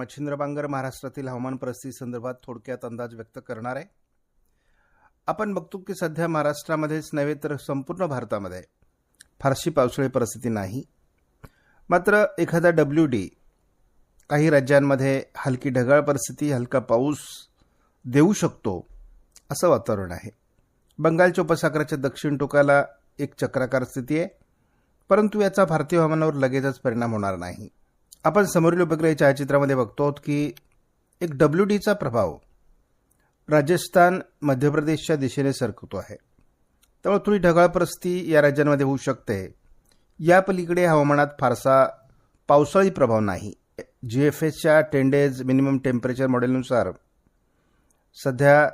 मच्छिंद्र बांगर महाराष्ट्रातील हवामान परिस्थिती संदर्भात थोडक्यात अंदाज व्यक्त करणार आहे. आपण बघतो की सध्या महाराष्ट्रामध्येच नव्हे तर संपूर्ण भारतामध्ये फारशी पावसाळी परिस्थिती नाही. मात्र एखादा डब्ल्यू डी काही राज्यांमध्ये हलकी ढगाळ परिस्थिती हलका पाऊस देऊ शकतो असं वातावरण आहे. बंगालच्या उपसागराच्या दक्षिण टोकाला एक चक्राकार स्थिती आहे परंतु याचा भारतीय हवामानावर लगेचच परिणाम होणार नाही. आपण समोरील उपग्रह छायाचित्रामध्ये बघतो की एक डब्ल्यू डीचा प्रभाव राजस्थान मध्य प्रदेशच्या दिशेने सरकतो आहे. त्यामुळे थोडी ढगाळप्रस्ती या राज्यांमध्ये होऊ शकते. या पलीकडे हवामानात फारसा पावसाळी प्रभाव नाही. जी एफ एसच्या टेन डेज मिनिमम टेम्परेचर मॉडेलनुसार सध्या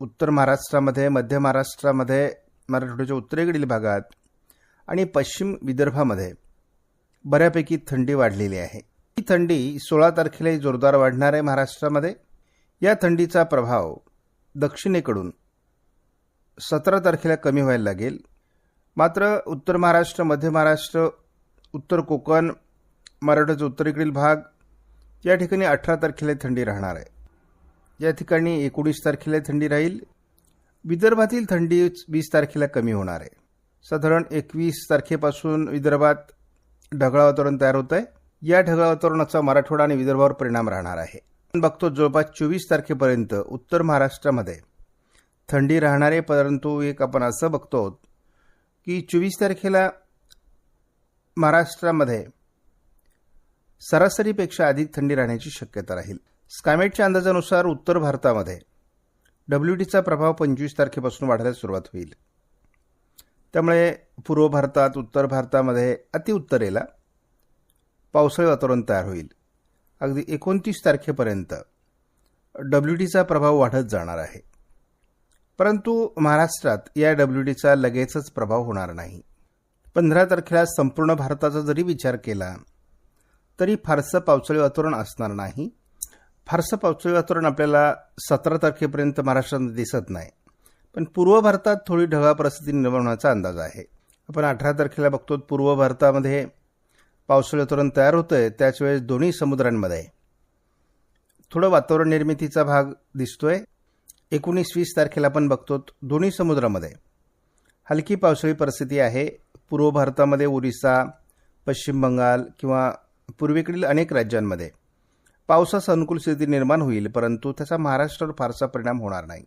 उत्तर महाराष्ट्रामध्ये मध्य महाराष्ट्रामध्ये मराठवाड्याच्या उत्तरेकडील भागात आणि पश्चिम विदर्भामध्ये बऱ्यापैकी थंडी वाढलेली आहे. ही थंडी सोळा तारखेलाही जोरदार वाढणार आहे महाराष्ट्रामध्ये. या थंडीचा प्रभाव दक्षिणेकडून सतरा तारखेला कमी व्हायला लागेल. मात्र उत्तर महाराष्ट्र मध्य महाराष्ट्र उत्तर कोकण मराठ्याचा उत्तरेकडील भाग या ठिकाणी अठरा तारखेला थंडी राहणार आहे. या ठिकाणी एकोणीस तारखेला थंडी राहील. विदर्भातील थंडी वीस तारखेला कमी होणार आहे. साधारण एकवीस तारखेपासून विदर्भात ढगाळ वातावरण तयार होत आहे या ढगाळ वातावरणाचा मराठवाडा आणि विदर्भावर परिणाम राहणार आहे. बघतो जवळपास चोवीस तारखेपर्यंत उत्तर महाराष्ट्रामध्ये थंडी राहणार आहे परंतु एक आपण असं बघतो की चोवीस तारखेला महाराष्ट्रामध्ये सरासरीपेक्षा अधिक थंडी राहण्याची शक्यता राहील. स्कायमेटच्या अंदाजानुसार उत्तर भारतामध्ये डब्ल्यू डीचा प्रभाव पंचवीस तारखेपासून वाढायला सुरुवात होईल. त्यामुळे पूर्व भारतात उत्तर भारतामध्ये अतिउत्तरेला पावसाळी वातावरण तयार होईल. अगदी एकोणतीस तारखेपर्यंत डब्ल्यू डीचा प्रभाव वाढत जाणार आहे. परंतु महाराष्ट्रात या डब्ल्यू डीचा लगेचच प्रभाव होणार नाही. पंधरा तारखेला संपूर्ण भारताचा जरी विचार केला तरी फारसं पावसाळी वातावरण असणार नाही. फारसं पावसाळी वातावरण आपल्याला सतरा तारखेपर्यंत महाराष्ट्रात दिसत नाही. पण पूर्व भारतात थोडी ढगाळ परिस्थिती निर्माण होण्याचा अंदाज आहे. आपण अठरा तारखेला बघतो पूर्व भारतामध्ये पावसाळी तोरण तयार होतं आहे त्याचवेळेस दोन्ही समुद्रांमध्ये थोडं वातावरण निर्मितीचा भाग दिसतोय. एकोणीस वीस तारखेला आपण बघतो दोन्ही समुद्रामध्ये हलकी पावसाळी परिस्थिती आहे. पूर्व भारतामध्ये ओरिसा पश्चिम बंगाल किंवा पूर्वेकडील अनेक राज्यांमध्ये पावसास अनुकूल स्थिती निर्माण होईल परंतु त्याचा महाराष्ट्रावर फारसा परिणाम होणार नाही.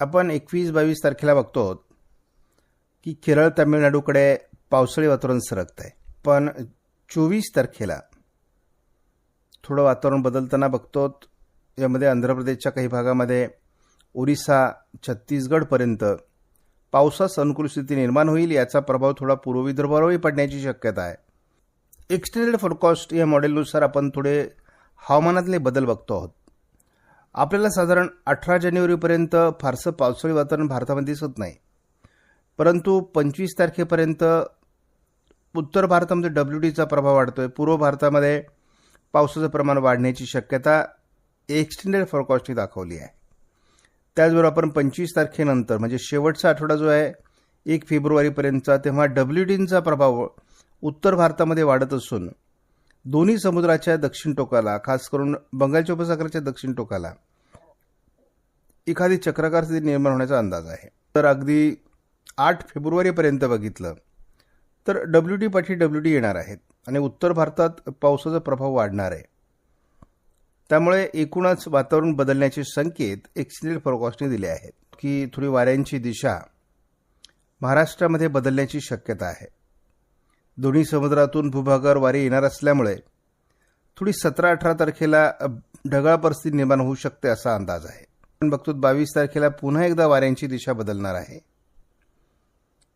आपण एकवीस बावीस तारखेला बघतो की केरळ तामिळनाडूकडे पावसाळी वातावरण सरकत आहे पण चोवीस तारखेला थोडं वातावरण बदलताना बघतो यामध्ये आंध्र प्रदेशच्या काही भागामध्ये ओरिसा छत्तीसगडपर्यंत पावसास अनुकूल स्थिती निर्माण होईल याचा प्रभाव थोडा पूर्व विदर्भावरही पडण्याची शक्यता आहे. एक्सटेंडेड फोरकास्ट या मॉडेलनुसार आपण थोडे हवामानातले बदल बघतो आहोत. आपल्याला साधारण अठरा जानेवारीपर्यंत फारसं पावसाळी वातावरण भारतामध्ये दिसत नाही. परंतु पंचवीस तारखेपर्यंत उत्तर भारतामध्ये डब्ल्यू डीचा प्रभाव वाढतो आहे पूर्व भारतामध्ये पावसाचं प्रमाण वाढण्याची शक्यता एक्सटेंडेड फॉरकास्टने दाखवली आहे. त्याचबरोबर आपण पंचवीस तारखेनंतर म्हणजे शेवटचा आठवडा जो आहे एक फेब्रुवारीपर्यंतचा तेव्हा डब्ल्यू डीचा प्रभाव उत्तर भारतामध्ये वाढत असून दोन्ही समुद्राच्या दक्षिण टोकाला खास करून बंगालच्या उपसागराच्या दक्षिण टोकाला एखादी चक्राकार स्थिती निर्माण होण्याचा अंदाज आहे. तर अगदी आठ फेब्रुवारीपर्यंत बघितलं तर डब्ल्यू डी पाठी डब्ल्यू डी येणार आहेत आणि उत्तर भारतात पावसाचा प्रभाव वाढणार आहे. त्यामुळे एकूणच वातावरण बदलण्याचे संकेत एक्सिडेंट फोरकॉस्टने दिले आहेत की थोडी वाऱ्यांची दिशा महाराष्ट्रामध्ये बदलण्याची शक्यता आहे. दोन्ही समुद्रातून भूभागावर वारे येणार असल्यामुळे थोडी सतरा अठरा तारखेला ढगाळ परिस्थिती निर्माण होऊ शकते असा अंदाज आहे. आपण बघतो बावीस तारखेला पुन्हा एकदा वाऱ्यांची दिशा बदलणार आहे.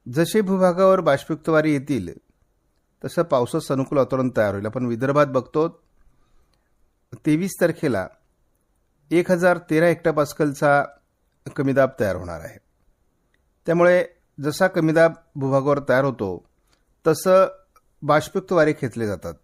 जसे भूभागावर बाष्पयुक्त वारे येतील तसं पावसाचं अनुकूल वातावरण तयार होईल. आपण विदर्भात बघतो तेवीस तारखेला एक हजार तेरा हेक्टापास्कलचा कमीदाब तयार होणार आहे. त्यामुळे जसा कमीदाब भूभागावर तयार होतो तसं बाष्पयुक्त वारे खेचले जातात.